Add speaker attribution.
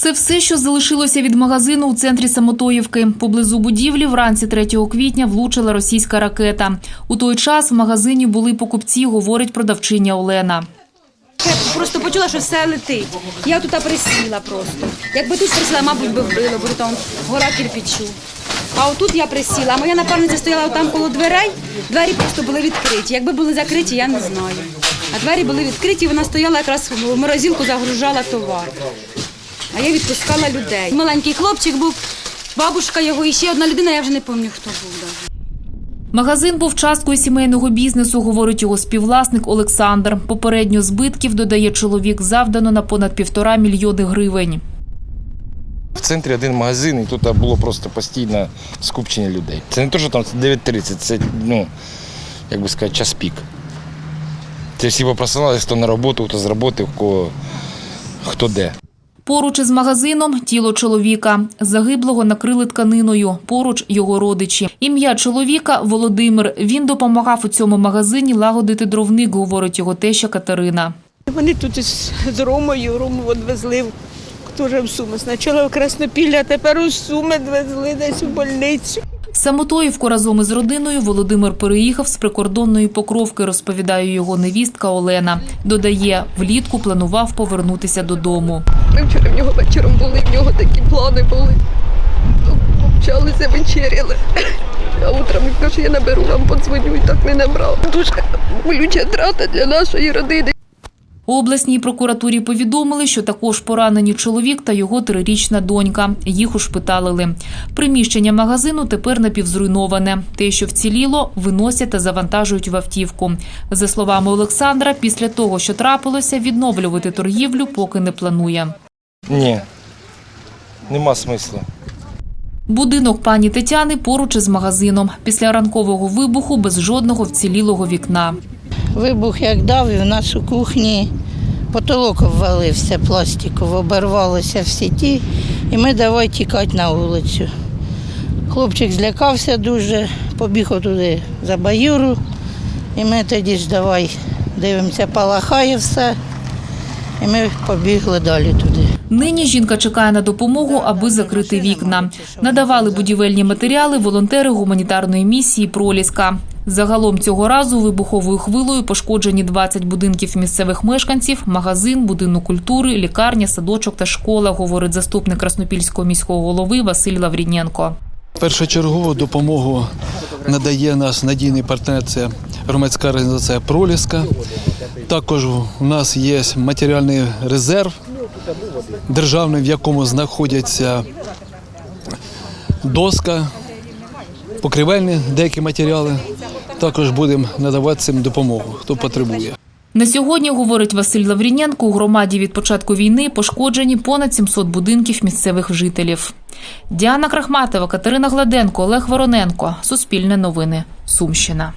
Speaker 1: Це все, що залишилося від магазину у центрі Самотоївки. Поблизу будівлі вранці 3 квітня влучила російська ракета. У той час в магазині були покупці, говорить продавчиня Олена.
Speaker 2: Я просто почула, що все летить. Я тут присіла просто. Якби тут присіла, мабуть, би вбило, бо там гора кирпичу. А отут я присіла. А моя напарниця стояла там коло дверей, двері просто були відкриті. Якби були закриті, я не знаю. А двері були відкриті, вона стояла якраз в морозилку, загружала товар. А я відпускала людей. Маленький хлопчик був, бабушка його і ще одна людина, я вже не пам'ятаю, хто був. навіть.
Speaker 1: Магазин був часткою сімейного бізнесу, говорить його співвласник Олександр. Попередньо збитків, додає чоловік, завдано на понад півтора мільйони гривень.
Speaker 3: В центрі один магазин, і тут було просто постійне скупчення людей. Це не те, що там 9.30, це, ну, як би сказати, час пік. Це всі попросилали, хто на роботу, хто з роботи, кого хто де.
Speaker 1: Поруч із магазином тіло чоловіка. Загиблого накрили тканиною. Поруч його родичі. Ім'я чоловіка Володимир. Він допомагав у цьому магазині лагодити дровник, говорить його теща Катерина.
Speaker 4: Вони тут з Ромою, Рому відвезли в- теж в Суми. Спочатку в Краснопілля, а тепер у Суми відвезли десь у больницю.
Speaker 1: Самотоївку разом із родиною Володимир переїхав з прикордонної покровки, розповідає його невістка Олена. Додає, влітку планував повернутися додому.
Speaker 5: Ми вчора в нього вечором були, в нього такі плани були. Ну, вечеряли. А утром він каже, я наберу вам, подзвоню, і так не набрав. Дуже болюча втрата для нашої родини.
Speaker 1: У обласній прокуратурі повідомили, що також поранені чоловік та його трирічна донька. Їх ушпиталили. Приміщення магазину тепер напівзруйноване. Те, що вціліло, виносять та завантажують в автівку. За словами Олександра, після того, що трапилося, відновлювати торгівлю поки не планує.
Speaker 3: Ні, нема смислу.
Speaker 1: Будинок пані Тетяни поруч із магазином. Після ранкового вибуху без жодного вцілілого вікна.
Speaker 6: Вибух як дав, і в нас у кухні потолок обвалився пластиково, обірвалося в сіті, і ми давай тікати на вулицю. Хлопчик злякався дуже, побіг туди за баюру, і ми тоді ж давай дивимося, палахає все, і ми побігли далі туди.
Speaker 1: Нині жінка чекає на допомогу, аби закрити вікна. Надавали будівельні матеріали волонтери гуманітарної місії Проліска. Загалом цього разу вибуховою хвилою пошкоджені 20 будинків місцевих мешканців, магазин, будинок культури, лікарня, садочок та школа, говорить заступник Краснопільського міського голови Василь Лаврінєнко.
Speaker 7: Першочергову допомогу надає наш надійний партнер це громадська організація Проліска. Також у нас є матеріальний резерв державний, в якому знаходяться доска, покривельні деякі матеріали. Також будемо надавати цим допомогу, хто потребує.
Speaker 1: На сьогодні, говорить Василь Лавріненко, у громаді від початку війни пошкоджені понад 700 будинків місцевих жителів. Діана Крахматова, Катерина Гладенко, Олег Вороненко. Суспільне новини. Сумщина.